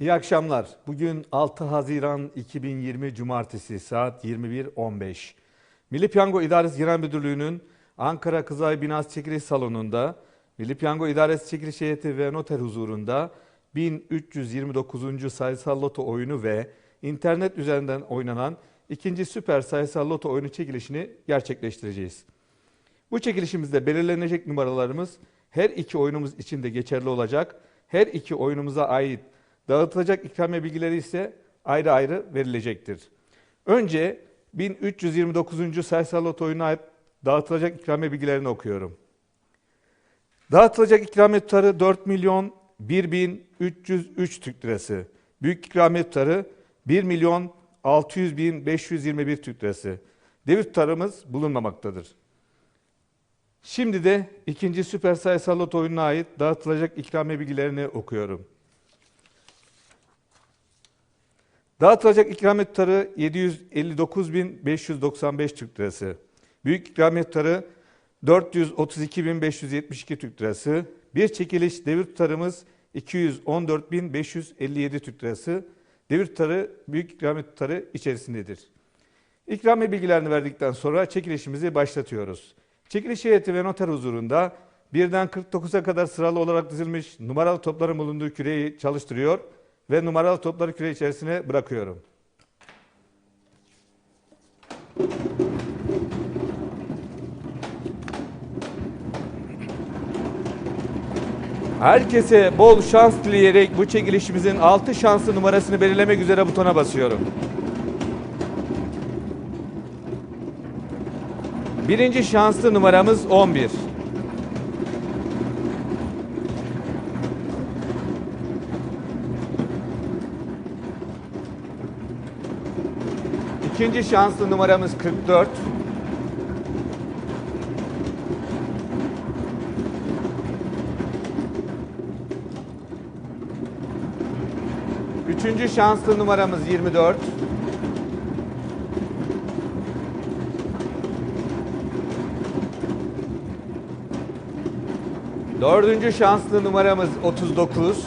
İyi akşamlar. Bugün 6 Haziran 2020 Cumartesi saat 21.15. Milli Piyango İdaresi Genel Müdürlüğü'nün Ankara Kızılay Binası Çekiliş Salonu'nda Milli Piyango İdaresi Çekiliş Heyeti ve noter huzurunda 1329. sayısal loto oyunu ve internet üzerinden oynanan ikinci süper sayısal loto oyunu çekilişini gerçekleştireceğiz. Bu çekilişimizde belirlenecek numaralarımız her iki oyunumuz için de geçerli olacak. Her iki oyunumuza ait dağıtılacak ikramiye bilgileri ise ayrı ayrı verilecektir. Önce 1329. sayısal loto oyununa ait dağıtılacak ikramiye bilgilerini okuyorum. Dağıtılacak ikramiye tutarı 4 milyon 1303 Türk lirası. Büyük ikramiye tutarı 1 milyon 600 bin 521 Türk lirası. Devir tutarımız bulunmamaktadır. Şimdi de ikinci süper sayısal loto oyununa ait dağıtılacak ikramiye bilgilerini okuyorum. Dağıtılacak ikramiye tutarı 759.595 Türk Lirası. Büyük ikramiye tutarı 432.572 Türk Lirası. Bir çekiliş devir tutarımız 214.557 Türk Lirası. Devir tutarı büyük ikramiye tutarı içerisindedir. İkramiye bilgilerini verdikten sonra çekilişimizi başlatıyoruz. Çekiliş heyeti ve noter huzurunda birden 49'a kadar sıralı olarak dizilmiş numaralı topların bulunduğu küreyi çalıştırıyor ve numaralı topları küre içerisine bırakıyorum. Herkese bol şans dileyerek bu çekilişimizin 6 şanslı numarasını belirlemek üzere butona basıyorum. Birinci şanslı numaramız 11. İkinci şanslı numaramız 44. Üçüncü şanslı numaramız 24. Dördüncü şanslı numaramız 39.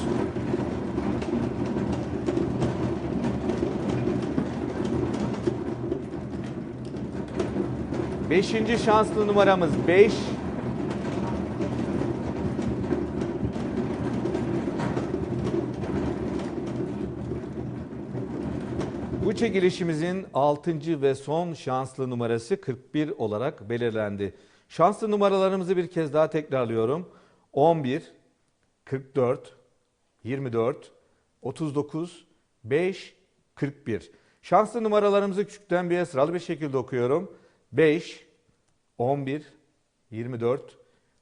Beşinci şanslı numaramız 5. Bu çekilişimizin 6. ve son şanslı numarası 41 olarak belirlendi. Şanslı numaralarımızı bir kez daha tekrarlıyorum. 11, 44, 24, 39, 5, 41. Şanslı numaralarımızı küçükten bir sıralı bir şekilde okuyorum. 5, 11, 24,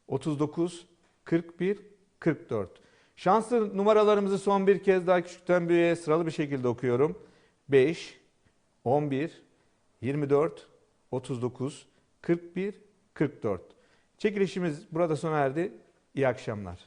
39, 41, 44. Şanslı numaralarımızı son bir kez daha küçükten büyüğe sıralı bir şekilde okuyorum. 5, 11, 24, 39, 41, 44. Çekilişimiz burada sona erdi. İyi akşamlar.